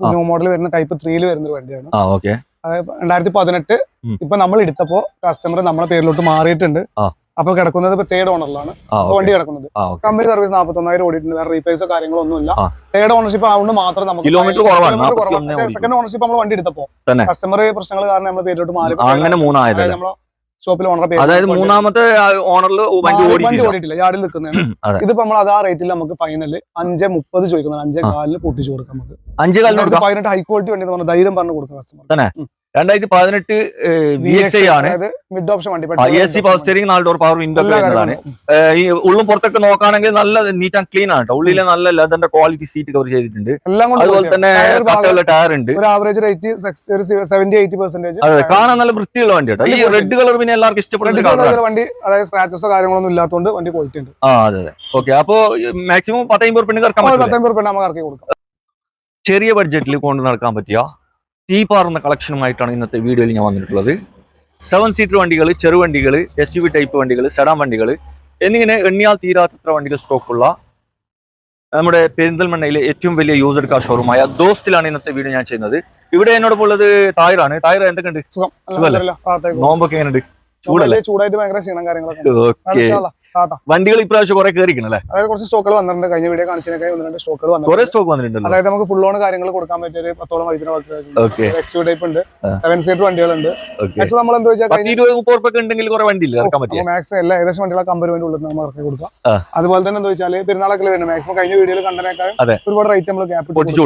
New model വരുന്ന type ത്രീയിൽ വരുന്ന ഒരു വണ്ടിയാണ്. രണ്ടായിരത്തി പതിനെട്ട് ഇപ്പൊ നമ്മൾ എടുത്തപ്പോ കസ്റ്റമർ നമ്മളെ പേരിലോട്ട് മാറിയിട്ടുണ്ട്. അപ്പൊ കിടക്കുന്നത് ഇപ്പൊ തേർഡ് ഓണറിലാണ് വണ്ടി കിടക്കുന്നത്. കമ്പനി സർവീസ് നാൽപ്പത്തൊന്നായിരം ഓടിയിട്ടുണ്ട്. വേറെ റീപ്ലേസോ കാര്യങ്ങളോ ഇല്ല തേർഡ് ഓണർഷിപ്പ് ആവുകൊണ്ട് മാത്രം നമുക്ക് കിലോമീറ്റർ കുറവാണ്, സെക്കൻഡ് ഓണർഷിപ്പ് നമ്മൾ വണ്ടി എടുത്തപ്പോ കസ്റ്റമർ പ്രശ്നങ്ങൾ കാരണം നമ്മൾ പേരിലോട്ട് മാറി. അങ്ങനെ മൂന്നായത് നമ്മളെ ഷോപ്പിൽ ഓണർ അതായത് മൂന്നാമത്തെ ഓണറിൽ വണ്ടി ഓടിയിട്ടില്ല. യാർഡിൽ നിൽക്കുന്നതാണ്. ഇതിപ്പോ നമ്മൾ അതാ റേറ്റിൽ നമുക്ക് ഫൈനൽ അഞ്ച് മുപ്പത് ചോദിക്കുന്നത് അഞ്ചേ കാലിൽ പൊട്ടിച്ചു കൊടുക്കാം നമുക്ക്. അഞ്ചേ കാലിന് പതിനെട്ട് ഹൈ ക്വാളിറ്റി വണ്ടി ധൈര്യം പറഞ്ഞു കൊടുക്കാം കസ്റ്റമർ രണ്ടായിരത്തി പതിനെട്ട് വി എക്സ് ഐ ആണ്. മിഡ് ഓപ്ഷൻ വണ്ടി എ സി പവർ സ്റ്റിയറിംഗ് നാല് ഡോർ പവർ വിൻഡോ വരുന്നതാണ്. ഈ ഉള്ളും പുറത്തൊക്കെ നോക്കുകയാണെങ്കിൽ നല്ല നീറ്റ് ആൻഡ് ക്ലീൻ ആണ് ഉള്ളിലെ നല്ല ലെതറിന്റെ ക്വാളിറ്റി സീറ്റ് കവർ ചെയ്തിട്ടുണ്ട്. അതുപോലെ തന്നെ ടയർ ഉണ്ട്. ഒരു ആവറേജ് റേറ്റ് അതെ കാണാൻ നല്ല വൃത്തിയുള്ള വണ്ടി കേട്ടോ. ഈ റെഡ് കളർ പിന്നെ എല്ലാവർക്കും ഇഷ്ടപ്പെടുന്ന വണ്ടി അതായത് സ്ക്രാച്ചസോ കാര്യങ്ങളൊന്നും ഇല്ലാത്തതുകൊണ്ട് വണ്ടി ക്വാളിറ്റി ഉണ്ട്. ആ അതെ അതെ. ഓക്കെ അപ്പോ മാക്സിമം പത്തമ്പത് റുപ്യ ഇറക്കാൻ പറ്റില്ല പത്തൊമ്പത് റുപ്യ നമുക്ക് ഇറക്കി കൊടുക്കാം. ചെറിയ ബഡ്ജറ്റിൽ കൊണ്ട് നടക്കാൻ പറ്റിയ? തീ പാറുന്ന കളക്ഷനുമായിട്ടാണ് ഇന്നത്തെ വീഡിയോയിൽ ഞാൻ വന്നിട്ടുള്ളത്. സെവൻ സീറ്റർ വണ്ടികൾ ചെറുവണ്ടികൾ എസ് യു വി ടൈപ്പ് വണ്ടികൾ സെഡാൻ വണ്ടികൾ എന്നിങ്ങനെ എണ്ണിയാൽ തീരാത്തത്ര വണ്ടികൾ സ്റ്റോക്കുള്ള നമ്മുടെ പെരിന്തൽമണ്ണയിലെ ഏറ്റവും വലിയ യൂസ്ഡ് കാർ ഷോറൂമായ ദോസ്റ്റിലാണ് ഇന്നത്തെ വീഡിയോ ഞാൻ ചെയ്യുന്നത്. ഇവിടെ എന്നോടൊപ്പം ഉള്ളത് തായറാണ്. തായർ എന്തൊക്കെയുണ്ട്. നോമ്പൊക്കെ എങ്ങനെയുണ്ട്? ചൂടല്ലേ? ചൂടായിട്ട് ഭയങ്കര ക്ഷീണം കാര്യങ്ങളൊക്കെ. വണ്ടികൾ ഇപ്രാവശ്യം കുറെ കയറിക്കണല്ലേ അതായത് കുറച്ച് സ്റ്റോക്കുകൾ വന്നിട്ടുണ്ട്. കഴിഞ്ഞ വീഡിയോ കാണിച്ചതിനൊക്കെ ഒന്ന് രണ്ട് സ്റ്റോക്കുകൾ കുറെ വന്നിട്ടുണ്ട്. സ്റ്റോക്ക് വന്നിട്ടുണ്ട് അതായത് നമുക്ക് ഫുൾ ഓൺ കാര്യങ്ങൾ കൊടുക്കാൻ പറ്റിയ ഒരു പത്തോളം വൈദ്യുതി ഓക്കെ. എക്സ് ടൈപ്പ് ഉണ്ട്. സെവൻ സീറ്റർ വണ്ടികളുണ്ട്. മാക്സിമം മാക്സ് നമ്മൾ എന്താ വെച്ചാൽ ഉണ്ടെങ്കിൽ കുറെ പറ്റിയ? മാക്സ് എല്ലാ ഏകദേശം വണ്ടികളൊക്കെ അമ്പത് രൂപ ഉള്ളത് നമ്മൾ ഇറക്കി കൊടുക്കാം. അതുപോലെ തന്നെ എന്താ വെച്ചാൽ പെരുന്നാളൊക്കെ വരുന്നത് മാക്സിമം കഴിഞ്ഞ വീഡിയോയിൽ കണ്ടതിനേക്കാൾ ഒരുപാട് റേറ്റ് നമ്മൾ ഗ്യാപ്പ് പൊട്ടിച്ചു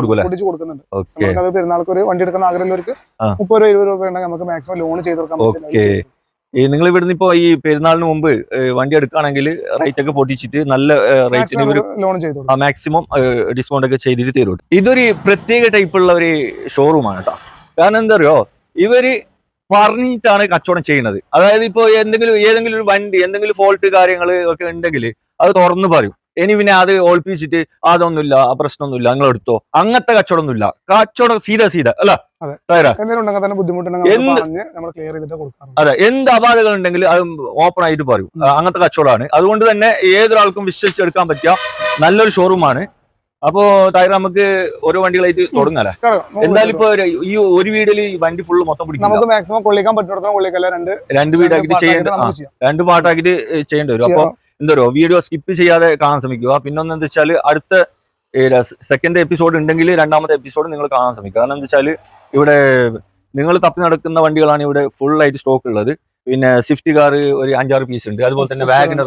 കൊടുക്കുന്നുണ്ട്. നമുക്ക് അത് പെരുന്നാൾക്ക് ഒരു വണ്ടി എടുക്കുന്ന ആഗ്രഹമുള്ളവർക്ക്. മുപ്പത് രൂപ ഇരുപത് രൂപ ഉണ്ടെങ്കിൽ നമുക്ക് മാക്സിമം ലോൺ ചെയ്ത് കൊടുക്കാൻ പറ്റും. ഈ നിങ്ങൾ ഇവിടുന്ന് ഇപ്പൊ ഈ പെരുന്നാളിന് മുമ്പ് വണ്ടി എടുക്കുകയാണെങ്കിൽ റേറ്റ് ഒക്കെ പൊട്ടിച്ചിട്ട് നല്ല റേറ്റിന് മാക്സിമം ലോൺ ചെയ്തു കൊടുക്കാം മാക്സിമം ഡിസ്കൗണ്ട് ഒക്കെ ചെയ്തിട്ട് തരും ഇതൊരു പ്രത്യേക ടൈപ്പ് ഉള്ള ഒരു ഷോറൂമാണ് കേട്ടോ കാരണം എന്താ പറയുക ഇവർ പറഞ്ഞിട്ടാണ് കച്ചവടം ചെയ്യുന്നത്. അതായത് ഇപ്പോ എന്തെങ്കിലും ഏതെങ്കിലും ഒരു വണ്ടി എന്തെങ്കിലും ഫോൾട്ട് കാര്യങ്ങൾ ഒക്കെ ഉണ്ടെങ്കിൽ അത് തുറന്നു പറയും. ഇനി പിന്നെ അത് ഓൾപ്പിച്ചിട്ട് അതൊന്നുമില്ല ആ പ്രശ്നമൊന്നുമില്ല നിങ്ങൾ എടുത്തോ അങ്ങനത്തെ കച്ചവടമൊന്നുമില്ല. കച്ചവടം സീത സീത അല്ല? അതെ. എന്ത്? അപാധകൾ ഉണ്ടെങ്കിൽ അത് ഓപ്പൺ ആയിട്ട് പറയും. അങ്ങനത്തെ കച്ചവടമാണ്. അതുകൊണ്ട് തന്നെ ഏതൊരാൾക്കും വിശ്വസിച്ചെടുക്കാൻ പറ്റിയ നല്ലൊരു ഷോറൂമാണ് അപ്പോ തായർ നമുക്ക് ഓരോ വണ്ടികളായിട്ട് തുടങ്ങാലേ. എന്തായാലും ഇപ്പൊ ഈ ഒരു വീടിൽ ഈ വണ്ടി ഫുള്ള് മൊത്തം പിടിക്കും നമുക്ക് മാക്സിമം കൊള്ളിക്കാൻ രണ്ട് വീടാക്കിട്ട് ചെയ്യേണ്ട. രണ്ട് പാട്ടാക്കിട്ട് ചെയ്യേണ്ടി വരും. അപ്പൊ. എന്താ വീഡിയോ സ്കിപ്പ് ചെയ്യാതെ കാണാൻ ശ്രമിക്കുക. പിന്നെ ഒന്ന് എന്താ വെച്ചാൽ അടുത്ത സെക്കൻഡ് എപ്പിസോഡ് ഉണ്ടെങ്കിൽ രണ്ടാമത്തെ എപ്പിസോഡ് നിങ്ങൾ കാണാൻ ശ്രമിക്കുക. കാരണം എന്താ വെച്ചാൽ ഇവിടെ നിങ്ങൾ തപ്പി നടക്കുന്ന വണ്ടികളാണ് ഇവിടെ ഫുൾ ആയിട്ട് സ്റ്റോക്ക് ഉള്ളത്. പിന്നെ സ്വിഫ്റ്റ് കാർ ഒരു അഞ്ചാറ് പീസ് ഉണ്ട്. അതുപോലെ തന്നെ വാഗനർ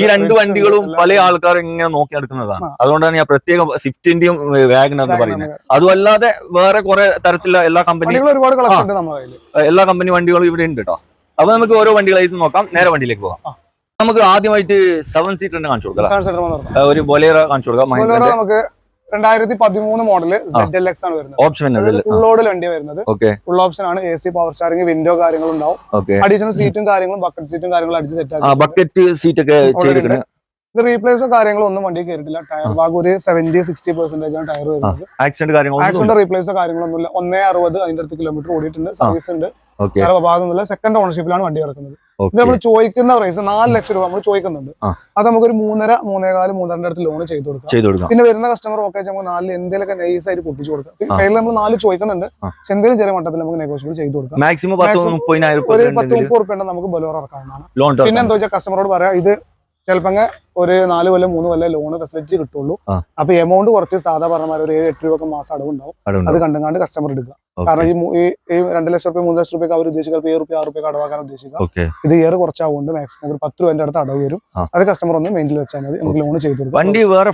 ഈ രണ്ട് വണ്ടികളും പല ആൾക്കാർ ഇങ്ങനെ നോക്കി നടക്കുന്നതാണ്. അതുകൊണ്ടാണ് ഞാൻ പ്രത്യേകം സ്വിഫ്റ്റിന്റെയും വാഗനർ എന്ന് പറയുന്നത്. അതുമല്ലാതെ വേറെ കുറെ തരത്തിലുള്ള എല്ലാ കമ്പനി എല്ലാ കമ്പനി വണ്ടികളും ഇവിടെ ഉണ്ട് കേട്ടോ അപ്പൊ നമുക്ക് ഓരോ വണ്ടികളായിട്ട് നോക്കാം. നേരെ വണ്ടിയിലേക്ക് പോകാം. നമുക്ക് ആദ്യമായിട്ട് സെവൻ സീറ്ററിനെ കാണിച്ചു കൊടുക്കാം ഒരു ബൊലേറ കാണിച്ചു കൊടുക്കാം നമുക്ക് രണ്ടായിരത്തി പതിമൂന്ന് മോഡൽ സെഡ് എൽ എക്സ് ആണ് വരുന്നത്. ഓപ്ഷൻ ഫുൾ ലോഡിൽ വണ്ടി വരുന്നത്. ഓക്കെ ഫുൾ ഓപ്ഷൻ ആണ് A C power steering window കാര്യങ്ങളും ഉണ്ടാവും അഡീഷണൽ സീറ്റും കാര്യങ്ങളും ബക്കറ്റ് സീറ്റും കാര്യങ്ങളും അടിച്ച് സെറ്റ് ആക്കി ബക്കറ്റ് സീറ്റ് ഒക്കെ ഇത് റീപ്ലേസോ കാര്യങ്ങളോ ഒന്നും വണ്ടി കയറിയിട്ടില്ല. ടയർ ഭാഗം ഒരു സെവന്റി സിക്സ്റ്റി പെർസെന്റേജ് ആണ് ടയർ വരുന്നത്. ആക്സിഡന്റ് റീപ്ലേസോ കാര്യങ്ങളൊന്നും ഇല്ല. ഒന്നേ അറുപത് അതിന്റെ അടുത്ത് കിലോമീറ്റർ ഓടിയിട്ടുണ്ട്. സർവീസ് ഉണ്ട്. ഭാഗമൊന്നുമില്ല. സെക്കൻഡ് ഓണർഷിപ്പിലാണ് വണ്ടി കിടക്കുന്നത്. ഇത് നമ്മൾ ചോദിക്കുന്ന പ്രൈസ് നാല് ലക്ഷം രൂപ നമ്മൾ ചോദിക്കുന്നുണ്ട്. അത് നമുക്ക് ഒരു മൂന്നര മൂന്നേകാൽ മൂന്നരന്റെ അടുത്ത് ലോൺ ചെയ്ത് കൊടുക്കാം. ചെയ്തു കൊടുക്കാം. പിന്നെ വരുന്ന കസ്റ്റമർ ഒക്കെ നമുക്ക് നാലിൽ എന്തെങ്കിലും നൈസ് ആയിട്ട് പൊട്ടിച്ചു കൊടുക്കാം. കയ്യിൽ നമ്മൾ നാല് ചോദിക്കുന്നുണ്ട്. എന്തെങ്കിലും ചെറിയ മട്ടത്തിൽ നമുക്ക് നെഗോഷ്യബിൾ ചെയ്ത് കൊടുക്കാം. മാക്സിമം ഒരു പത്ത് മുപ്പത് റുപ്യ നമുക്ക് ബലോർ ഇറക്കാവുന്നതാണ് പിന്നെ എന്താ വെച്ചാൽ കസ്റ്റമറോട് പറയാം ഇത് ചിലപ്പോ ഒരു നാല് കൊല്ലം മൂന്ന് കൊല്ലം ലോൺ ഫെസിലിറ്റി കിട്ടുള്ളൂ. അപ്പൊ എമൗണ്ട് കുറച്ച് സാധാ പറഞ്ഞ ഒരു ഏഴ് എട്ട് രൂപ മാസം അടവുണ്ടാവും. അത് കണ്ടും കണ്ട് കസ്റ്റമർ എടുക്കുക. കാരണം ഈ ഈ രണ്ടു ലക്ഷം റുപ്യ മൂന്ന് ലക്ഷം റുപ്യ അവർ ഉദ്ദേശിക്കുക. ഏഴ് റുപ്യ ആറ് റുപ്യ അടവാക്കാൻ ഉദ്ദേശിക്കുക. ഇത് ഇയർ കുറച്ചാവുകൊണ്ട് മാക്സിമം ഒരു പത്ത് രൂപ അടുത്ത് അടവ് വരും. അത് കസ്റ്റമർ ഒന്ന് മെയിനിൽ വെച്ചാൽ മതി. നമുക്ക് ലോൺ ചെയ്തു കൊടുക്കാം. വണ്ടി വേറെ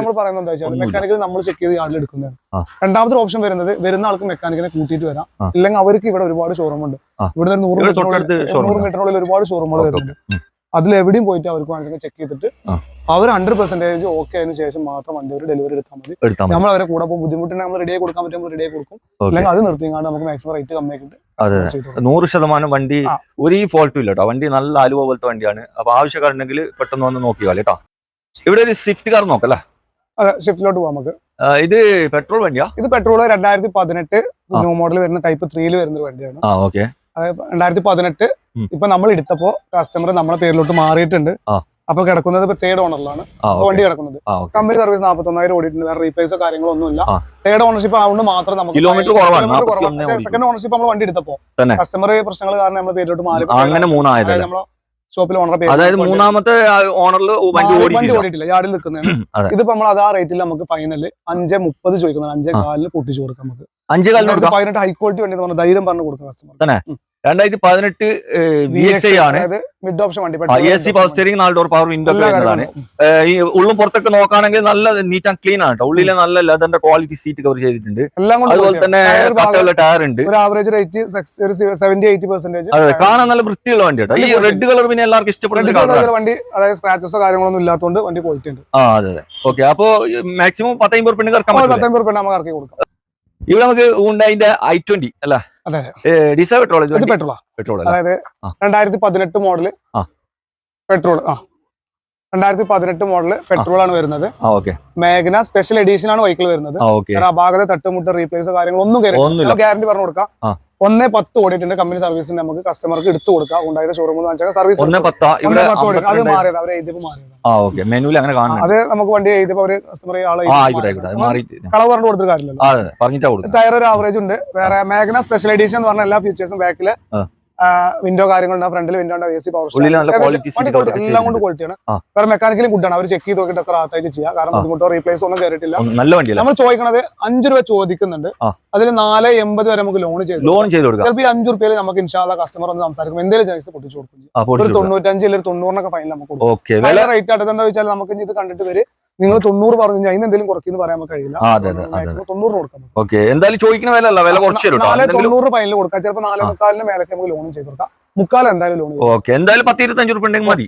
നമ്മൾ പറയുന്നത് എന്താ വെച്ചാൽ മെക്കാനിക്കൽ നമ്മൾ ചെക്ക് ചെയ്ത് ആളിൽ എടുക്കുന്നതാണ്. രണ്ടാമത്തെ ഓപ്ഷൻ വരുന്നത് വരുന്ന ആൾക്ക് മെക്കാനിക്കിനെ കൂട്ടിയിട്ട് വരാം. ഇല്ലെങ്കിൽ അവർക്ക് ഇവിടെ ഒരുപാട് ഷോറൂം ഉണ്ട്. ഇവിടെ നൂറ്. മീറ്ററിനുള്ളിൽ ഒരുപാട് ഷോറൂമുകൾ വരുന്നുണ്ട്. എവിടെയും പോയിട്ട് അവർക്ക് വേണമെങ്കിൽ ചെക്ക് ചെയ്തിട്ട് അവർ ഹൺഡ്രഡ് പെർസെന്റേജ് ഓക്കെ അതിന് ശേഷം മാത്രം വണ്ടി ഒരു ഡെലിവറി എടുത്താൽ മതി. നമ്മൾ അവരെ കൂടെ പോകും. ബുദ്ധിമുട്ടുണ്ടെങ്കിൽ നമ്മൾ റെഡിയായി കൊടുക്കാൻ പറ്റും നമ്മൾ റെഡിയായി കൊടുക്കും. അല്ലെങ്കിൽ അത് നിർത്തിയാണ് നമുക്ക് മാക്സിമം റേറ്റ് കമ്മി അതെ. നൂറ് ശതമാനം വണ്ടി ഒരു ഫോൾട്ടും ഇല്ല കേട്ടോ വണ്ടി നല്ല ആലുവ പോലത്തെ വണ്ടിയാണ്. അപ്പൊ ആവശ്യക്കാരുണ്ടെങ്കിൽ പെട്ടെന്ന് വന്ന് നോക്കിയാൽ കേട്ടോ ഇവിടെ ഒരു സ്വിഫ്റ്റ് കാർ നോക്കല്ലേ അതെ ഷിഫ്റ്റിലോട്ട് പോകാം നമുക്ക്. ഇത് പെട്രോൾ വണ്ടിയാ? ഇത് പെട്രോൾ രണ്ടായിരത്തി പതിനെട്ട്. ന്യൂ മോഡൽ വരുന്ന ടൈപ്പ് ത്രീയിൽ വരുന്ന ഒരു വണ്ടിയാണ്. അതായത് രണ്ടായിരത്തി പതിനെട്ട് ഇപ്പൊ നമ്മൾ എടുത്തപ്പോ കസ്റ്റമർ നമ്മളെ പേരിലോട്ട് മാറിയിട്ടുണ്ട്. അപ്പൊ കിടക്കുന്നത് ഇപ്പൊ തേർഡ് ഓണറിലാണ് വണ്ടി കിടക്കുന്നത്. കമ്പനി സർവീസ് നാൽപ്പത്തൊന്നായിരം ഓടിയിട്ടുണ്ട്. വേറെ റീപ്ലേസോ കാര്യങ്ങളൊന്നും ഇല്ല തേർഡ് ഓണർഷിപ്പ് ആവുന്നത് മാത്രം നമുക്ക് കിലോമീറ്റർ കുറവാണ്, സെക്കൻഡ് ഓണർഷിപ്പ് നമ്മൾ വണ്ടി എടുത്തപ്പോ? കസ്റ്റമർ പ്രശ്നങ്ങൾ കാരണം നമ്മൾ പേരിലോട്ട് മാറി അങ്ങനെ മൂന്നായതല്ലേ? നമ്മളെ ഷോപ്പിൽ ഓണർ അതായത് മൂന്നാമത്തെ ഓണറിൽ വണ്ടി ഓടിയിട്ടില്ല. യാർഡിൽ നിൽക്കുന്നതാണ്. ഇതിപ്പോ നമ്മൾ അതാ റേറ്റിൽ നമുക്ക് ഫൈനൽ അഞ്ച് മുപ്പത് ചോദിക്കുന്നത് അഞ്ചേ കാലിൽ പൊട്ടിച്ചു കൊടുക്കാം നമുക്ക്. അഞ്ച് കാലിന് പതിനെട്ട് ഹൈ ക്വാളിറ്റി വണ്ടി ധൈര്യം പറഞ്ഞു കൊടുക്കാം കസ്റ്റമർ രണ്ടായിരത്തി പതിനെട്ട് വി എക്സ് ഐ ആണ്. അതായത് മിഡ് ഓപ്ഷൻ വണ്ടി എ സി പവർ സ്റ്റിയറിംഗ് നാല് ഡോർ പവർ വിൻഡോ വരുന്നതാണ്. ഈ ഉള്ളും പുറത്തൊക്കെ നോക്കുകയാണെങ്കിൽ നല്ല നീറ്റ് ആൻഡ് ക്ലീൻ ആണ് ഉള്ളിലെ നല്ല ലെതറിന്റെ ക്വാളിറ്റി സീറ്റ് കവർ ചെയ്തിട്ടുണ്ട്. അതുപോലെ തന്നെ ടയർ ഉണ്ട്. ഒരു ആവറേജ് റേറ്റ് അതെ കാണാൻ നല്ല വൃത്തിയുള്ള വണ്ടി കേട്ടോ ഈ റെഡ് കളർ പിന്നെ എല്ലാവർക്കും ഇഷ്ടപ്പെടുന്ന വണ്ടി അതായത് സ്ക്രാച്ചസോ കാര്യങ്ങളൊന്നും ഇല്ലാത്തതുകൊണ്ട് വണ്ടി ക്വാളിറ്റി ഉണ്ട്. ആ അതെ ഓക്കെ അപ്പോ മാക്സിമം പത്തമ്പത് റുപ്യ പത്തമ്പത് നമുക്ക് ഇറക്കി കൊടുക്കാം. ഇവിടെ നമുക്ക് ഉണ്ടായിന്റെ ഐ ട്വന്റി അല്ല? ഡീസൽ പെട്രോൾ ഇത് പെട്രോളാ പെട്രോൾ അതായത്. രണ്ടായിരത്തി പതിനെട്ട് മോഡൽ. പെട്രോൾ ആ. രണ്ടായിരത്തി പതിനെട്ട് മോഡൽ പെട്രോൾ ആണ് വരുന്നത്. മേഘന സ്പെഷ്യൽ എഡീഷൻ ആണ് വെഹിക്കിൾ വരുന്നത് അപാകത തട്ടുമുട്ട് റീപ്ലേസ് കാര്യങ്ങളൊന്നും ഗ്യാരണ്ടി പറഞ്ഞു കൊടുക്കാം. ഒന്നേ പത്ത് ഓടിയിട്ടുണ്ട് കമ്പനി സർവീസിന് നമുക്ക് കസ്റ്റമർക്ക് എടുത്തു കൊടുക്കാം. ഉണ്ടായിരുന്ന ഷോറൂമിൽ വെച്ചാൽ സർവീസ് ഒന്ന് പത്താ ഓടി അത് മാറിയത് അവരെ എഴുതിപ്പോ മാറിയത്. മെനുവിൽ അങ്ങനെ കാണുന്നുണ്ട് അത് നമുക്ക് വണ്ടി എഴുതിപ്പോ അവർ കസ്റ്റമർ ആളെ കളവ് പറഞ്ഞു കൊടുത്തിട്ട് കാര്യമില്ലല്ലോ. ടയർ ഒരു ആവറേജ് ഉണ്ട്. വേറെ മേഘന സ്പെഷ്യൽ എഡീഷൻ എന്ന് പറഞ്ഞ എല്ലാ ഫീച്ചേഴ്സും ബാക്കിൽ ആ. വിൻഡോ കാര്യങ്ങളുണ്ട്. ഫ്രണ്ടിൽ വിൻഡോ ഉണ്ട് എ സി പവർ എല്ലാം കൊണ്ട് ക്വാളിറ്റിയാണ്. വേറെ മെക്കാനിക്കലും ആണ്. അവർ ചെക്ക് ചെയ്ത് നോക്കിയിട്ട് റാത്തായിട്ട് ചെയ്യാം. കാരണം. ബുദ്ധിമുട്ടോ റീപ്ലേസ് ഒന്നും കയറിയിട്ടില്ല നല്ല വണ്ടി നമ്മൾ ചോദിക്കുന്നത് അഞ്ചു രൂപ ചോദിക്കുന്നുണ്ട്. അതിൽ നാല് എൺപത് വരെ നമുക്ക് ലോൺ ചെയ്തു ലോൺ ചെയ്ത് കൊടുക്കാം. ചിലപ്പോൾ ഈ അഞ്ചു റുപ്യയിൽ നമുക്ക് ഇൻഷാല്ല കസ്റ്റമർ ഒന്ന് സംസാരിക്കും. എന്തെങ്കിലും ചാൻസ് പൊട്ടിച്ചു കൊടുക്കും ഒരു തൊണ്ണൂറ്റഞ്ചിൽ ഒരു തൊണ്ണൂറിനൊക്കെ ഫൈനൽ നമുക്ക് കൊടുക്കും. റേറ്റ് ആയിട്ട് എന്താ വെച്ചാൽ നമുക്ക് ഇത് കണ്ടിട്ട് വരും നിങ്ങൾ തൊണ്ണൂറ് പറഞ്ഞു കഴിഞ്ഞാൽ അതിന് എന്തെങ്കിലും കുറയ്ക്കുന്നു പറയാൻ കഴിയില്ല. മാക്സിമം തൊണ്ണൂറ് കൊടുക്കാം ഓക്കെ എന്തായാലും ചോദിക്കുന്ന വില അല്ല വില കുറച്ച് തരും നാല് തൊണ്ണൂറ് ഫൈനൽ കൊടുക്കാം. ചിലപ്പോൾ നാല്. മുക്കാലിന് മേലൊക്കെ നമുക്ക് ലോണും ചെയ്ത് കൊടുക്കാം. മുക്കാൽ എന്തായാലും ലോൺ ഓക്കെ എന്തായാലും പത്ത് ഇരുപത്തഞ്ച് റുപ്യ ഉണ്ടെങ്കിൽ മതി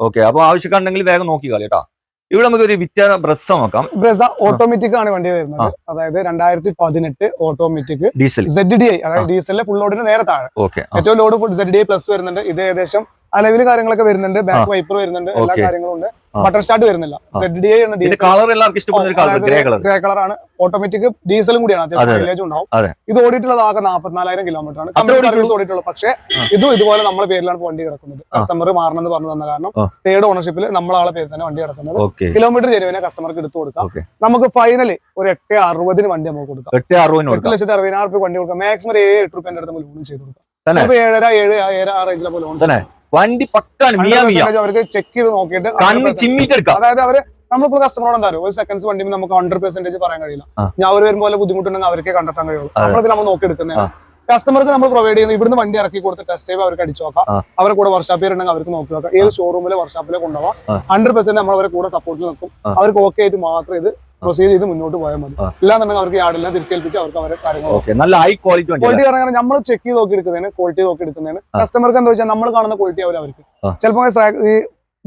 ഓക്കെ അപ്പൊ ആവശ്യക്കാരുണ്ടെങ്കിൽ വേഗം നോക്കി കേട്ടോ ഇവിടെ നമുക്ക് ഒരു വിറ്റ ബ്രസ് നോക്കാം. ബ്രസ ഓട്ടോമാറ്റിക് ആണ് വണ്ടി വരുന്നത്. അതായത് രണ്ടായിരത്തി പതിനെട്ട് automatic diesel Z D I അതായത് ഡീസലിലെ ഫുൾ ലോഡിന് നേരെ താഴെ. ഓക്കെ ഏറ്റവും load full Z D I plus വരുന്നുണ്ട്. ഇത് ഏകദേശം അലവിൽ കാര്യങ്ങളൊക്കെ വരുന്നുണ്ട് ബാക്ക് വൈപ്പർ വരുന്നുണ്ട് എല്ലാ. കാര്യങ്ങളും ഉണ്ട്. ബട്ടർ സ്റ്റാർട്ട് വരുന്നില്ല. സെഡ് ഡി ആണ് ഗ്രേ കളർ ആണ്. ഓട്ടോമാറ്റിക് ഡീസലും കൂടിയാണ് അതെ, അത്യാവശ്യം മൈലേജ് ഉണ്ടാവും. ഇത് ഓടിയിട്ടുള്ളത് ആകെ നാല്പത്തിനാലായിരം കിലോമീറ്റർ ആണ്. കമ്പനി? സർവീസ് ഓടിയിട്ടുള്ളത് പക്ഷേ. ഇതും ഇതുപോലെ നമ്മുടെ പേരിലാണ് വണ്ടി കിടക്കുന്നത്. കസ്റ്റമർ മാറണമെന്ന് പറഞ്ഞു തന്ന കാരണം തേർഡ് ഓണർഷിപ്പിൽ നമ്മളാളെ പേരിൽ തന്നെ വണ്ടി കിടക്കുന്നത്. കിലോമീറ്റർ ചെരുവിനെ കസ്റ്റമർക്ക് എടുത്തു കൊടുക്കാം. നമുക്ക് ഫൈനലി ഒരു എട്ട് അറുപതിന് വണ്ടി നമുക്ക് കൊടുക്കാം. എട്ട് ലക്ഷത്തി അറുപതിനായിരം റുപ്യ വണ്ടി കൊടുക്കാം. മാക്സിമം ഏഴ് എട്ട് റുപ്യ അടുത്ത് ലോൺ ചെയ്ത് കൊടുക്കാം. ഏഴര ഏഴ് ഏഴ് ആ റേഞ്ചിലെ ലോൺ തന്നെ? വണ്ടി പക്കാണ് അവർക്ക് ചെക്ക് ചെയ്ത് നോക്കിയിട്ട് കണ്ണ് 100% ചിമ്മിട്ട് എടുക്കാം അതായത് അവർ നമ്മളിപ്പോ കസ്റ്റമറോട് എന്താ ഒരു സെക്കൻഡ്സ് വണ്ടി നമുക്ക് ഹൺഡ്രഡ് പെർസെന്റേജ് പറയാൻ കഴിയില്ല. ഞാൻ അവർ വരുമ്പോൾ ബുദ്ധിമുട്ടുണ്ടെങ്കിൽ അവർക്ക് കണ്ടെത്താൻ കഴിയുള്ളൂ. നമ്മളത് നമ്മൾ നോക്കി എടുക്കുന്നത് കസ്റ്റമർക്ക് നമ്മൾ പ്രൊവൈഡ് ചെയ്യുന്നത് ഇവിടുന്ന് വണ്ടി ഇറക്കി കൊടുത്ത് ടെസ്റ്റ് ഡ്രൈവ് അവർക്ക് അടിച്ചു നോക്കാം. അവരുടെ കൂടെ വർഷാപ്പിൽ ഉണ്ടെങ്കിൽ അവർക്ക് നോക്കി നോക്കാം. ഏത് ഷോറൂമിലെ വർഷാപ്പിലെ കൊണ്ടുപോകാം. ഹൺഡ്രഡ് പെർസെന്റ് നമ്മൾ അവരെ കൂടെ സപ്പോർട്ടിൽ നിൽക്കും. അവർക്ക് ഓക്കെ ആയിട്ട് മാത്രം ഇത് പ്രൊസീഡ് ചെയ്ത് മുന്നോട്ട് പോയാൽ മതി. ഇല്ലാന്നുണ്ടെങ്കിൽ അവർക്ക് യാർഡിനെ തിരിച്ചേൽപ്പിച്ച് അവർക്ക് അവരെ കാര്യങ്ങൾ നല്ല ഹൈ ക്വാളിറ്റി ക്വാളിറ്റി കാരണം നമ്മൾ ചെക്ക് ചെയ്ത് നോക്കി എടുക്കുന്നതിന് ക്വാളിറ്റി നോക്കി എടുക്കുന്നതിന് കസ്റ്റമർക്ക് എന്താ വെച്ചാൽ നമ്മൾ കാണുന്ന ക്വാളിറ്റി അവർ അവർക്ക്. ചിലപ്പോ ചിലപ്പോൾ ഈ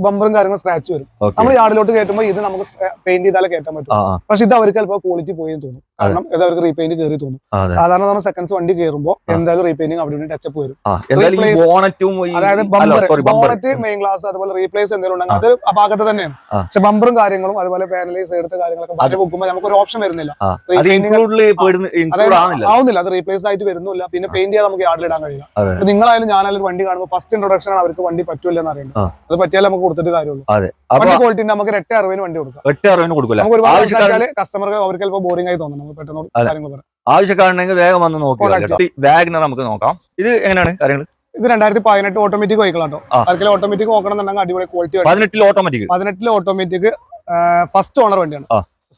ബമ്പറും കാര്യങ്ങളും സ്ക്രാച്ച് വരും. നമ്മൾ യാർഡിലോട്ട് കയറ്റുമ്പോൾ ഇത് നമുക്ക് പെയിന്റ് ചെയ്താലേ കയറ്റാൻ പറ്റും. പക്ഷെ ഇത് അവർക്ക് ചിലപ്പോൾ ക്വാളിറ്റി പോയി തോന്നും. കാരണം ഇത് അവർക്ക് റീപെയിന്റ് കയറി തോന്നും. സാധാരണ നമ്മൾ സെക്കൻഡ്സ് വണ്ടി കയറുമ്പോൾ എന്തായാലും റീപെയിന്റിങ് അവിടെ ടച്ചപ്പ് വരും. അതായത് ബമ്പർ ബോണറ്റ് മെയിൻ ഗ്ലാസ് അതുപോലെ റീപ്ലേസ് എന്തെങ്കിലും ഉണ്ടെങ്കിൽ അത് ആ ഭാഗത്ത് തന്നെയാണ്. പക്ഷെ ബമ്പറും കാര്യങ്ങളും അതുപോലെ പാനലൈസ് എടുത്ത കാര്യങ്ങളൊക്കെ ബാറ്റ് വെക്കുമ്പോൾ നമുക്ക് ഒരു ഓപ്ഷൻ വരുന്നില്ല. ആവുന്നില്ല. അത് റീപ്ലേസ് ആയിട്ട് വരുന്നില്ല. പിന്നെ പെയിന്റ് ചെയ്യാൻ നമുക്ക് യാർഡിലിടാൻ കഴിയില്ല. നിങ്ങളായാലും ഞാനായാലും വണ്ടി കാണുമ്പോൾ ഫസ്റ്റ് ഇൻട്രൊഡക്ഷൻ ആണ് അവർക്ക് വണ്ടി പറ്റൂല എന്ന് അറിയുന്നത് അത് പറ്റിയാൽ നമുക്ക് കൊടുത്തിട്ട് കാര്യമുള്ളൂ. അതെ. ക്വാളിറ്റി നമുക്ക് എട്ട് അറുപതിന് വണ്ടി കൊടുക്കാം. എട്ട് അറുപതിന് കൊടുക്കില്ല കസ്റ്റമർക്ക് അവർക്ക് ചിലപ്പോൾ ബോറിംഗ് ആയി തോന്നുന്നു നമുക്ക് പെട്ടെന്ന് കാര്യങ്ങൾ പറയാം. ആവശ്യക്കാരുണ്ടെങ്കിൽ വേഗം വന്ന് നോക്കി വാഗ്നർ നമുക്ക് നോക്കാം. ഇത് എങ്ങനെയാണ് കാര്യങ്ങൾ? ഇത് രണ്ടായിരത്തി പതിനെട്ട് ഓട്ടോമാറ്റിക് വെഹിക്കിൾ ആട്ടോ. ആർക്കെങ്കിലും ഓട്ടോമാറ്റിക് നോക്കണമെന്നുണ്ടെങ്കിൽ അടിപൊളി ക്വാളിറ്റി പതിനെട്ടിൽ ഓട്ടോമാറ്റിക് പതിനെട്ടിൽ ഓട്ടോമാറ്റിക് ഫസ്റ്റ് ഓണർ വണ്ടിയാണ്.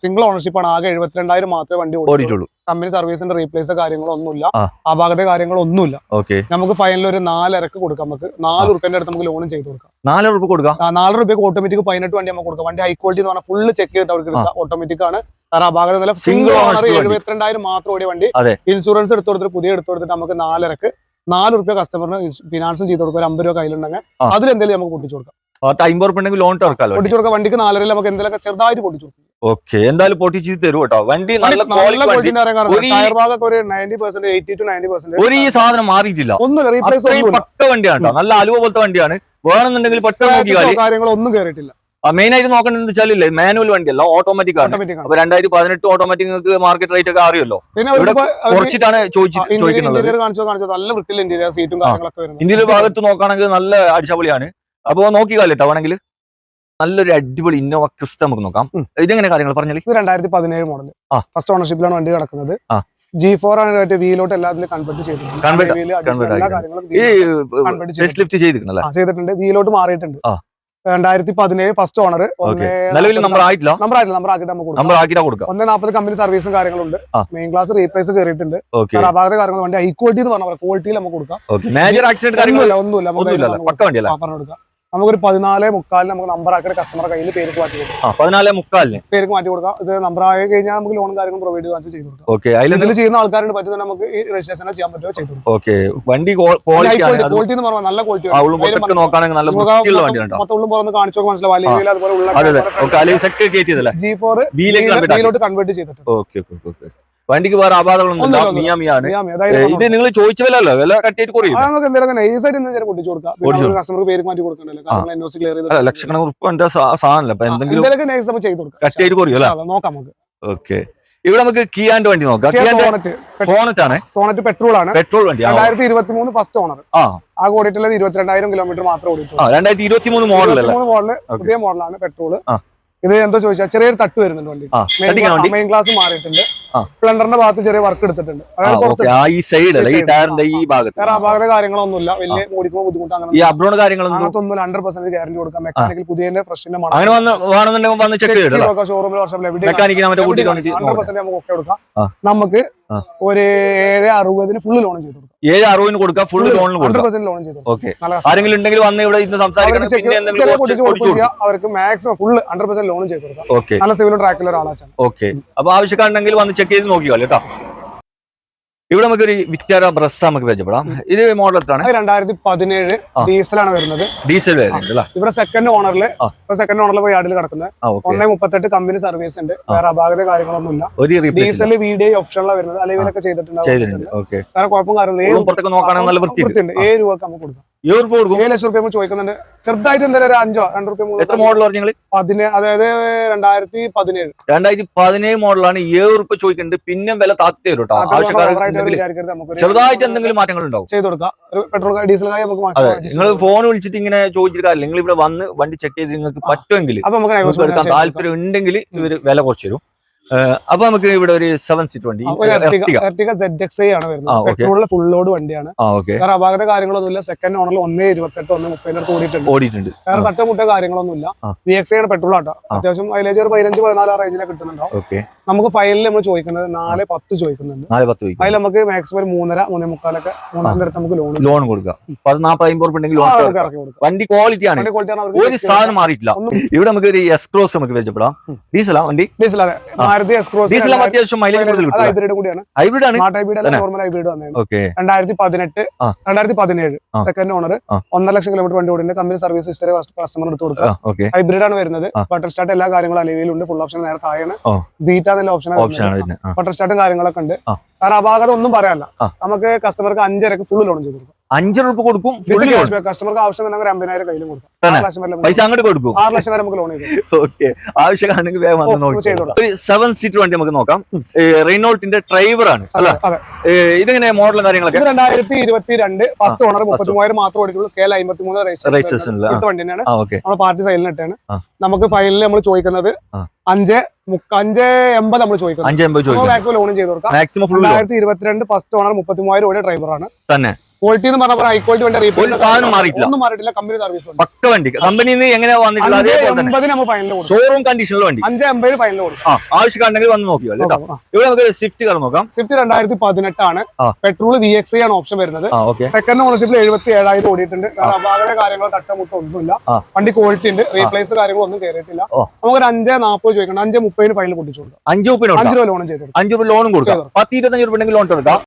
സിംഗിൾ ഓണർഷിപ്പ് ആണ്. ആകെ എഴുപത്തിരണ്ടായിരം മാത്രമേ വണ്ടി ഓടിച്ചുള്ളൂ കമ്പനി സർവീസിന്റെ റീപ്ലേസ് കാര്യങ്ങളോ ഒന്നുമില്ല ആ. അപാകത കാര്യങ്ങളോ ഒന്നുമില്ല ഓക്കെ. നമുക്ക് ഫൈനൽ ഒരു നാലരക്ക് കൊടുക്കാം നമുക്ക്. നാല് റുപ്യന്റെ അടുത്ത് നമുക്ക് ലോണും ചെയ്ത് കൊടുക്കാം. നാല് റുപ്യ കൊടുക്കാം? നാല് റുപ്യക്ക് ഓട്ടോമാറ്റിക് പതിനെട്ട് വണ്ടി നമുക്ക് കൊടുക്കാം. വണ്ടി ഹൈ ക്വാളിറ്റി എന്ന് പറഞ്ഞാൽ ഫുള്ള് ചെക്ക് ചെയ്തിട്ട് അവർക്ക് എടുക്കാം. ഓട്ടോമാറ്റിക് ആണ്. കാരണം അപാകത നില സിംഗിൾ ഓണർ. എഴുപത്തിരണ്ടായിരം മാത്രം ഓടിയ വണ്ടി. ഇൻഷുറൻസ് എടുത്തു കൊടുത്തിട്ട് പുതിയ എടുത്തു കൊടുത്തിട്ട് നമുക്ക് നാലരക്ക് നാല് റുപ്യ കസ്റ്റമറിന് ഫിനാൻസും ചെയ്ത് കൊടുക്കും. ഒരു അമ്പത് രൂപ കയ്യിലുണ്ടെങ്കിൽ. അതിലെന്തെങ്കിലും നമുക്ക് പൊട്ടിച്ചു കൊടുക്കാം. ടൈം അമ്പത് ഉണ്ടെങ്കിൽ ലോൺ ഇറക്കാലോ പൊട്ടിച്ചു കൊടുക്കാം. വണ്ടിക്ക് നാലരയിൽ നമുക്ക് എന്തെങ്കിലും ചെറുതായിട്ട് പൊട്ടിച്ചു കൊടുക്കും. ഓക്കെ എന്തായാലും പൊട്ടിച്ച് തരും കേട്ടോ. വണ്ടി നല്ല ക്വാളിറ്റി ഒരു ഈ- സാധനം മാറിയിട്ടില്ല. പക്ക വണ്ടിയാണ് കേട്ടോ. നല്ല അലുവ പോലത്തെ വണ്ടിയാണ്. വേണമെന്നുണ്ടെങ്കിൽ പെട്ടെന്ന് നോക്കിയാൽ കാര്യങ്ങളോ ഒന്നും കയറിയിട്ടില്ല മെയിൻ ആയിട്ട് നോക്കേണ്ടത് വെച്ചാൽ മാനുവൽ വണ്ടിയല്ല ഓട്ടോമാറ്റിക് ആണ്. അപ്പൊ രണ്ടായിരത്തി പതിനെട്ട് ഓട്ടോമാറ്റിക് നിങ്ങൾക്ക് മാർക്കറ്റ് റേറ്റ് ഒക്കെ അറിയല്ലോ കുറച്ചിട്ടാണ് ചോദിച്ചിട്ട് ചോദിക്കുന്നത്. ഇന്ത്യയിലെ ഭാഗത്ത് നോക്കുകയാണെങ്കിൽ നല്ല അടിച്ചപൊളിയാണ് അപ്പൊ നോക്കിക്കാലോ വേണമെങ്കിൽ. നല്ലൊരു അടിപൊളി ഇന്നോവ ക്രിസ്റ്റ നമുക്ക് നോക്കാം. ഇതെങ്ങനെ കാര്യങ്ങൾ പറഞ്ഞാൽ ഇത് രണ്ടായിരത്തി പതിനേഴ് മോഡൽ. ഫസ്റ്റ് ഓണർഷിപ്പിലാണ് വണ്ടി കിടക്കുന്നത്. ജി ഫോർ ആണ് മറ്റേ വീലോട്ട് എല്ലാത്തിലും കൺവെർട്ട് ചെയ്തിട്ടുണ്ട്. ചെയ്തിട്ടുണ്ട്. വീലോട്ട് മാറിയിട്ടുണ്ട്. രണ്ടായിരത്തി പതിനേഴ് ഫസ്റ്റ് ഓണർ നിലവിൽ നമ്പർ ആയിട്ടില്ല? നമ്പർ ആയിട്ടില്ല. നമ്പർ ആക്കിയിട്ട് നമുക്ക് നമ്പർ ആക്കിയിട്ട് കൊടുക്കാം. ഒന്നേ നാൽപ്പത് കമ്പനി സർവീസും കാര്യങ്ങളുണ്ട്. മെയിൻ ക്ലാസ് റീപ്ലേസ് കയറിയിട്ടുണ്ട് അപാകത കാര്യങ്ങൾ വണ്ടി ഹൈ ക്വാളിറ്റി എന്ന് പറഞ്ഞ ക്വാളിറ്റിയിൽ നമുക്ക് കൊടുക്കാം. മേജർ ആക്സിഡന്റ് ഒന്നുമില്ല ഒന്നുമില്ല. പറഞ്ഞു കൊടുക്കാം. നമുക്കൊരു പതിനാല് മുക്കാലിന് നമുക്ക് നമ്പർ ആക്കി കസ്റ്റമറെ കയ്യിൽ പേര് മാറ്റി കൊടുക്കാം. പതിനാല് മുക്കാലിന്. പേര് മാറ്റി കൊടുക്കാം. ഇത് നമ്പർ ആയി കഴിഞ്ഞാൽ നമുക്ക് ലോൺ കാര്യങ്ങളും പ്രൊവൈഡ് ചെയ്ത് ചെയ്ത് കൊടുക്കാം. ഓക്കെ അതിൽ ഇതിൽ ചെയ്യുന്ന ആൾക്കാരുടെ പറ്റുന്ന നമുക്ക് ഈ രജിസ്ട്രേഷൻ ചെയ്യാൻ പറ്റുമോ ചെയ്തു ഓക്കെ വണ്ടി ക്വാളിറ്റി എന്ന് പറഞ്ഞാൽ നല്ല ക്വാളിറ്റി മൊത്തം ഉള്ളും പുറത്ത് കാണിച്ചു മനസ്സിലാവും. അതുപോലെ ജി ഫോർ കൺവേർട്ട് ചെയ്തിട്ടുണ്ട്. ഓക്കെ ഓക്കെ ഓക്കെ വണ്ടിക്ക് വേറെ അപാധകളൊന്നും ഇത് നിങ്ങൾ ചോദിച്ച വില കുറയും അത് നമുക്ക് എന്തെങ്കിലും നൈസായിട്ട് എന്തെങ്കിലും പൊട്ടിച്ചു കൊടുക്കാം. പൊട്ടിച്ച് പിന്നെ കസ്റ്റമർക്ക് പേര് മാറ്റി കൊടുക്കണ്ടല്ലോ. കാരണം എൻ ഒ സി ക്ലിയർ ചെയ്ത് അല്ല ലക്ഷക്കണക്കിന് ഉറുപ്പന്റെ സാധനമല്ല. അപ്പൊ എന്തെങ്കിലും എന്തെങ്കിലും നൈസ് ചെയ്ത് കൊടുക്കാം. കട്ടിയായിട്ട് കുറയും അല്ലേ? നോക്കാം നമുക്ക്. ഓക്കെ. ഇവിടെ നമുക്ക് കിയാന്റെ വണ്ടി നോക്കാം. സോണറ്റ് ആണ്. സോണറ്റ് പെട്രോൾ ആണ്. പെട്രോൾ വണ്ടി രണ്ടായിരത്തി ഇരുപത്തി മൂന്ന് ഫസ്റ്റ് ഓണർ ആ ഓടിയിട്ടുള്ളത് ഇരുപത്തിരണ്ടായിരം കിലോമീറ്റർ മാത്രം ഓടിയിട്ടുള്ളൂ. രണ്ടായിരത്തി ഇരുപത്തി മൂന്ന് മോഡൽ മോഡൽ പുതിയ മോഡലാണ് പെട്രോൾ ഇത് എന്തോ ചോദിച്ചാൽ ചെറിയൊരു തട്ട് വരുന്നുണ്ട് വണ്ടി. മെയിൻ ക്ലാസ് മാറിയിട്ടുണ്ട്. സ്പ്ലെൻഡറിന്റെ ഭാഗത്ത് ചെറിയ വർക്ക് എടുത്തിട്ടുണ്ട്. ഈ സൈഡ് ഈ ടയറിന്റെ ഈ ഭാഗത്ത്. വേറെ കാര്യങ്ങളൊന്നുമില്ല. വലിയ ഓടിക്കുമ്പോൾ ബുദ്ധിമുട്ട് അങ്ങനെ ഈ അബ്രോൺ കാര്യങ്ങളൊന്നും ഹൺഡ്രഡ് പെർസെന്റ് ഗ്യാരണ്ടി കൊടുക്കാം. മെക്കാനിക്കൽ പുതിയ ഫ്രഷിന്റെ അങ്ങനെ വന്ന് വേണമെന്നുണ്ടെങ്കിൽ വന്ന് ചെക്ക് ഷോറൂമിൽ വർഷം ഹൺഡ്രഡ്. പെർസെന്റ് നമുക്ക് ഒക്കെ കൊടുക്കാം. നമുക്ക്. ഒരു ഏഴ് അറുപതിന് ഫുള്ള് ലോൺ ചെയ്ത് കൊടുക്കാം. ഏഴ് അറുപതിന് കൊടുക്കാം ഫുൾ ലോണിന് ലോൺ ചെയ്ത് കൊടുക്കാം. ഓക്കെ നല്ല ആരെങ്കിലും ഉണ്ടെങ്കിൽ വന്ന് ഇവിടെ ഇന്ന് സംസാരിക്കണം അവർക്ക് maximum full hundred percent loan ചെയ്ത് കൊടുക്കാം. നല്ല സിവിൽ ട്രാക്കിലുള്ള ഒരാളാച്ചാണ് ഓക്കെ അപ്പൊ ആവശ്യക്കാരുണ്ടെങ്കിൽ വന്ന് ചെക്ക് ചെയ്ത് നോക്കിക്കോളൂ കേട്ടോ. ഇവിടെ നമുക്ക് ഒരു വിറ്റാര ബ്രസ് നമുക്ക് പരിചയപ്പെടാം. ഇത് മോഡൽ എത്രാണ് രണ്ടായിരത്തി പതിനേഴ്. ഡീസലാണ് വരുന്നത്. ഡീസൽ വരുന്നുണ്ട് അല്ലേ? ഇവിടെ സെക്കൻഡ് ഓണറിൽ സെക്കൻഡ് ഓണറിൽ പോയി ആടിൽ കിടക്കുന്നത്. ഒന്നേ മുപ്പത്തെട്ട് കമ്പനി സർവീസ് ഉണ്ട്. വേറെ അപാകത കാര്യങ്ങളൊന്നും ഇല്ല. ഒരു ഡീസൽ വീഡിയോ ഓപ്ഷനുള്ള ഓപ്ഷനിലാണ് വരുന്നത്. അല്ലെങ്കിൽ ചെയ്തിട്ടുണ്ട് ചെയ്തിട്ടുണ്ട്. ഓക്കെ വേറെ കുഴപ്പം കാര്യമില്ല ഏഴ് രൂപക്ക് നമുക്ക് കൊടുക്കാം. ഏഴ് രൂപ കൊടുക്കും? ഏഴ് ലക്ഷം റുപ്യ ചോദിക്കുന്നുണ്ട്? ചെറുതായിട്ട് എന്തായാലും ഒരു അഞ്ചോ രണ്ട് റുപ്യ എത്ര മോഡൽ പറഞ്ഞു പതിനേഴ് അതായത് രണ്ടായിരത്തി പതിനേഴ്. രണ്ടായിരത്തി പതിനേഴ് മോഡലാണ് ഏഴ് റുപ്യ ചോദിക്കുന്നുണ്ട്? പിന്നെ വില താത്തി നമുക്ക് ചെറുതായിട്ട് എന്തെങ്കിലും മാറ്റങ്ങൾ ഉണ്ടാവും. ചെയ്ത് കൊടുക്കാം. ഒരു പെട്രോൾ ഡീസൽ കാര്യം നമുക്ക് നിങ്ങൾ ഫോൺ വിളിച്ചിട്ട് ഇങ്ങനെ ചോദിച്ചിട്ട് നിങ്ങൾ ഇവിടെ വന്ന് വണ്ടി ചെക്ക് ചെയ്ത് നിങ്ങൾക്ക് പറ്റുമെങ്കിൽ. താല്പര്യം ഉണ്ടെങ്കിൽ ഇവർ വില കുറച്ച് തരും. അപ്പൊ നമുക്ക് ഇവിടെ ഒരു സെവൻ സീറ്റ് വണ്ടി ആ, എർട്ടിക സെഡ് എക്സ് ഐ ആണ് വരുന്നത്. പെട്രോളിലെ ഫുൾ ലോഡ് വണ്ടിയാണ്. വേറെ അപാകത കാര്യങ്ങളൊന്നുമില്ല. സെക്കൻഡ് ഓണറിൽ ഒന്നേ ഇരുപത്തെട്ട് ഒന്ന് മുപ്പതിന്റെ അടുത്ത് ഓടിയിട്ടുണ്ട്. ഓടിയിട്ടുണ്ട്. വേറെ തട്ടമുട്ട കാര്യങ്ങളൊന്നുമില്ല. വി എക്സ് ഐയുടെ പെട്രോൾ ആട്ടോ അത്യാവശ്യം മൈലേജ് ഒരു പതിനഞ്ച് പതിനാല് റേഞ്ചിലൊക്കെ കിട്ടുന്നുണ്ടാവും. ഓക്കെ നമുക്ക് ഫൈനലിൽ നമ്മൾ ചോദിക്കുന്നത് നാല് പത്ത് ചോദിക്കുന്നുണ്ട്. നാല് പത്ത് വയ്ക്കും അതിൽ നമുക്ക് മാക്സിമം ഒരു മൂന്നര മൂന്നേ മുക്കാലൊക്കെ മൂന്നര അടുത്ത് നമുക്ക് ലോൺ ലോൺ കൊടുക്കാം. അമ്പത് ഉണ്ടെങ്കിൽ ലോൺ ഇറക്കി കൊടുക്കാം. വണ്ടി ക്വാളിറ്റി ആണ്. ഒരു സാധനം മാറിയിട്ടില്ല. ഇവിടെ നമുക്ക് ഒരു എസ്ക്രോസ് നമുക്ക് വെച്ചപ്പെടാം. ഡീസലാ വണ്ടി? ഡീസൽ അതെ. മാരുതി എക്സ്ക്രോസ് ഡീസൽ അത്യാവശ്യം മൈലേജ് കൂടുതൽ കിട്ടും ഹൈബ്രിഡ് കൂടിയാണ്. ഹൈബ്രിഡ് ആണ്? ഹൈബ്രിഡ് നോർമൽ ഹൈബ്രിഡ് വന്നത് ഓക്കെ രണ്ടായിരത്തി പതിനെട്ട് രണ്ടായിരത്തി പതിനേഴ് സെക്കൻഡ് ഓണർ. ഒന്നര ലക്ഷം കിലോമീറ്റർ വണ്ടി ഓടിന്റെ കമ്പനി സർവീസ് ഹിസ്റ്ററി കസ്റ്റമർ എടുത്ത് കൊടുക്കുക. ഹൈബ്രിഡ് ആണ് വരുന്നത്. ബട്ടർ സ്റ്റാർട്ട് എല്ലാ കാര്യങ്ങളും അലവിയിലുണ്ട് ഫുൾ ഓപ്ഷൻ നേരത്തെ താഴെയാണ്. ഓ. സീറ്റ എന്നുള്ള ഓപ്ഷൻ വരുന്നത്. ബട്ടർ സ്റ്റാർട്ടും കാര്യങ്ങളൊക്കെ ഉണ്ട്. കാരണം അപാകത ഒന്നും പറയാല്ല ആ. നമുക്ക് കസ്റ്റമർക്ക് അഞ്ചരക്ക് ഫുൾ ലോൺ ചെയ്ത് കൊടുക്കും. അഞ്ചു രൂപ കൊടുക്കും കസ്റ്റമർക്ക് ആവശ്യം തന്നെ ഒരു അമ്പതിനായിരം കയ്യിലും കൊടുക്കാം. തന്നെ? പൈസ അങ്ങോട്ട് കൊടുക്കും. ആറ് ലക്ഷം വരെ നമുക്ക് ലോൺ ഓക്കെ ആവശ്യമാണെങ്കിൽ വേഗം വന്ന് ഓ, ഒരു സെവൻ സീറ്റ് വണ്ടി നമുക്ക് നോക്കാം. റെയിനോൾട്ടിന്റെ ഡ്രൈവർ ആണ് അല്ല? ഇതെങ്ങനെ മോഡലും കാര്യങ്ങളൊക്കെ? രണ്ടായിരത്തി ഇരുപത്തി രണ്ട് ഫസ്റ്റ് ഓണർ മുപ്പത്തി മൂവായിരം മാത്രം ഓടിക്കുള്ളൂ. കെ എൽ അമ്പത്തി മൂന്ന് രജിസ്ട്രേഷൻ വണ്ടി തന്നെയാണ് നമ്മുടെ പാർട്ടി സൈലിനിട്ടാണ് നമുക്ക് ഫൈനലിൽ നമ്മൾ ചോദിക്കുന്നത് അഞ്ച് അഞ്ച് എൺപത് നമ്മൾ ചോദിക്കുന്നത്. അഞ്ച് എൺപത് ചോദിക്കാം മാക്സിമം ലോണും ചെയ്ത് കൊടുക്കാം. മാക്സിമം രണ്ടായിരത്തി ഇരുപത്തിരണ്ട് ഫസ്റ്റ് ഓണർ മുപ്പത്തി മൂവായിരം ഓടിയ ഡ്രൈവറാണ് തന്നെ. ക്വാളിറ്റി എന്ന് പറഞ്ഞാൽ ഹൈ ക്വാളിറ്റി വണ്ടി ഒരു സാധനം മാറിയിട്ടില്ല. ഒന്നും മാറിയിട്ടില്ല. കമ്പനി സർവീസ് പക്ക വണ്ടി. കമ്പനിയിൽ നിന്ന് എങ്ങനെയാ നമ്മൾ ഫൈനൽ കൊടുക്കും. ഷോറൂം വണ്ടി. അഞ്ച് ഫൈനൽ കൊടുക്കും. ആ ആവശ്യക്കാരുണ്ടെങ്കിൽ വന്ന് നോക്കിയോ കേട്ടോ? ആ. ഇവിടെ നമുക്ക് സ്വിഫ്റ്റ് നോക്കാം. സ്വിഫ്റ്റ് രണ്ടായിരത്തി പതിനെട്ടാണ് പെട്രോൾ വി എക്സ് ആണ് ഓപ്ഷൻ വരുന്നത്. സെക്കൻഡ് ഓണർഷിപ്പിൽ എഴുപത്തി ഏഴായിരം ഓടിയിട്ടുണ്ട്. അപാകത കാര്യങ്ങളോ തട്ടമുട്ടോ ഒന്നുമില്ല. വണ്ടി ക്വാളിറ്റി ഉണ്ട്. റീപ്ലേസ് കാര്യങ്ങളൊന്നും കയറിയിട്ടില്ല നമുക്ക് ഒരു അഞ്ച് നാൽപ്പത് ചോദിക്കണം അഞ്ച് മുപ്പതിന് ഫൈനൽ കൊടുക്കാം. അഞ്ച് മുപ്പതിനോ അഞ്ച് രൂപ ലോൺ ചെയ്തു അഞ്ച് രൂപ ലോണും കൊടുക്കാം. പത്ത് ഇരുപത്തഞ്ച് രൂപ ഉണ്ടെങ്കിൽ ലോൺ കൊടുക്കാം